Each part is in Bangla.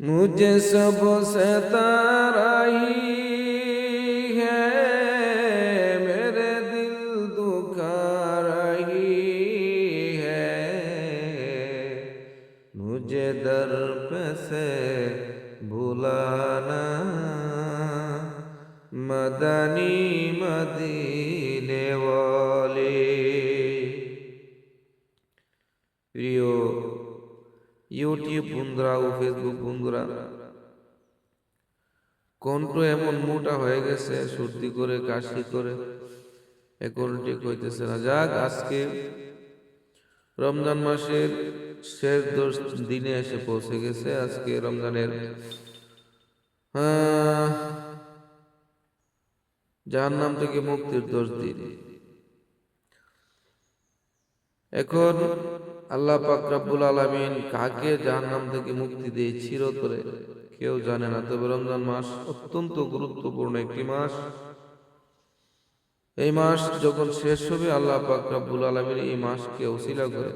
मुझे सब सताराई है, मेरे दिल रही है। मुझे से भुलाना, मदनी मदीने वाले। प्रियो ইউটিউব বন্ধুরা ও ফেসবুক বন্ধুরা, কণ্ঠ এমন মোটা হয়ে গেছে, সর্দি করে, কাশি করে, এখন ঠিক হইতেছে না। যাক, আজকে রমজান মাসের শেষ দশ দিনে এসে পৌঁছে গেছে। আজকে রমজানের যার নাম থেকে মুক্তির দশ দিন। এখন আল্লাহ পাক রব্বুল আলামিন কাকে জাহান্নাম থেকে মুক্তি দেয় চিরতরে? কেউ জানে না, তবে রমজান মাস অত্যন্ত গুরুত্বপূর্ণ একটি মাস। এই মাস যখন শেষ হবে, আল্লাহ পাক রব্বুল আলামিন এই মাসকে ওসিলা করে।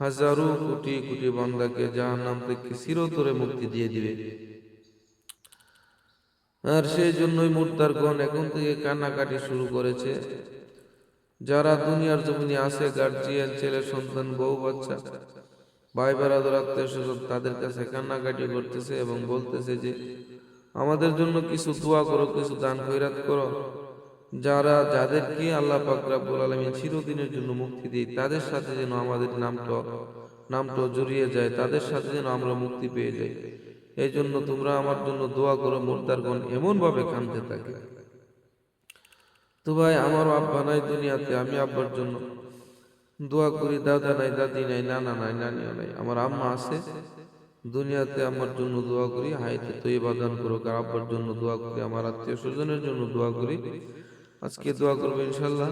হাজারো কোটি কোটি বান্দাকে জাহান্নাম থেকে চিরতরে মুক্তি দিয়ে দিবে। আর সেই জন্যই মুর্দারগণ এখন থেকে কান্নাকাটি শুরু করেছে। যারা দুনিয়ার জমিনে আছে গার্জিয়ান ছেলে, সন্তান, বউ, বাচ্চা, ভাই বেড়াদর আত্মীয় স্বজন, তাদের কাছে কান্নাকাটি করতেছে এবং বলতেছে যে, আমাদের জন্য কিছু দোয়া করো, কিছু দান খৈরাত করো। যারা, যাদেরকে আল্লাহ পাক রাব্বুল চিরদিনের জন্য মুক্তি দেয়, তাদের সাথে যেন আমাদের নামটা নামটা জড়িয়ে যায়, তাদের সাথে যেন আমরা মুক্তি পেয়ে যাই। এই জন্য তোমরা আমার জন্য দোয়া করো, মোর্দারগণ এমনভাবে কানতে থাকে। তো ভাই আমার আব্বা নাই দুনিয়াতে, আমি আব্বার জন্য দোয়া করি, দাদা নাই, দাদি নাই, নানা নাই, নানিও নাই, আমার আম্মা আছে, দুনিয়াতে আমার জন্য দোয়া করি, হাইতে তো বাদান করুক, আর আব্বার জন্য দোয়া করি, আমার আত্মীয় স্বজনের জন্য দোয়া করি, আজকে দোয়া করব ইনশাল্লাহ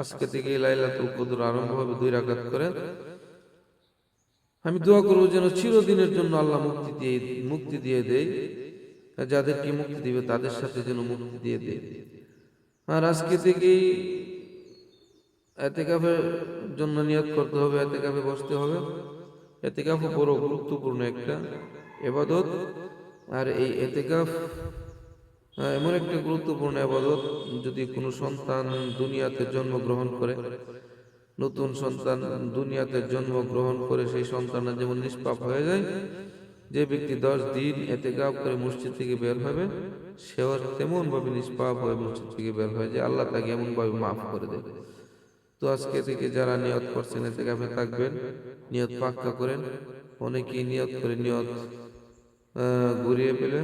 আজকে থেকে লাইলাতুল কদর আরম্ভ হবে, দুই রাকাত করে। আমি দোয়া করব যেন চিরদিনের জন্য আল্লাহ মুক্তি দিয়ে মুক্তি দিয়ে দেয়, যাদেরকে মুক্তি দিবে, তাদের সাথে যেন মুক্তি দিয়ে দেয়। আর আজকে থেকেই এতেকাফের জন্য নিয়ত করতে হবে, এতেকাফে বসতে হবে? এতেকাফও বড় গুরুত্বপূর্ণ একটা এবাদত। আর এই এতেকাফ এমন একটা গুরুত্বপূর্ণ আবাদত যদি কোনো সন্তান দুনিয়াতে জন্মগ্রহণ করে, নতুন সন্তান দুনিয়াতে জন্মগ্রহণ করে, সেই সন্তানের যেমন নিষ্পাপ হয়ে যায় যে ব্যক্তি দশ দিন এতে গাপ করে মসজিদ থেকে বের হবে সেও তেমন ভাবে নিষ্পাপ হয়ে মসজিদ থেকে বের হয় যে আল্লাহ তাকে এমন ভাবে মাফ করে দেবে। তো আজকে থেকে যারা নিয়ত করছেন এতে গাপে থাকবেন, নিয়ত পাক্কা করেন, অনেকেই নিয়ত করে নিয়ত ঘুরিয়ে পেলে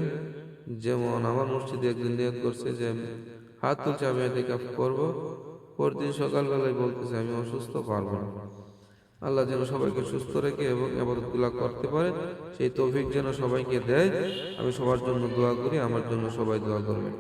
যেমন আমার মসজিদে একদিন নিয়ত করছে যে, হাত তুলছে, আমি এতে কাপ করব। পরদিন সকালবেলায় বলতেছে, আমি অসুস্থ, পারব না। আল্লাহ যেন সবাইকে সুস্থ রেখে এবং আবাদতগুলা করতে পারে। সেই তৌফিক যেন সবাইকে দেয়। আমি সবার জন্য দোয়া করি, আমার জন্য সবাই দোয়া করবেন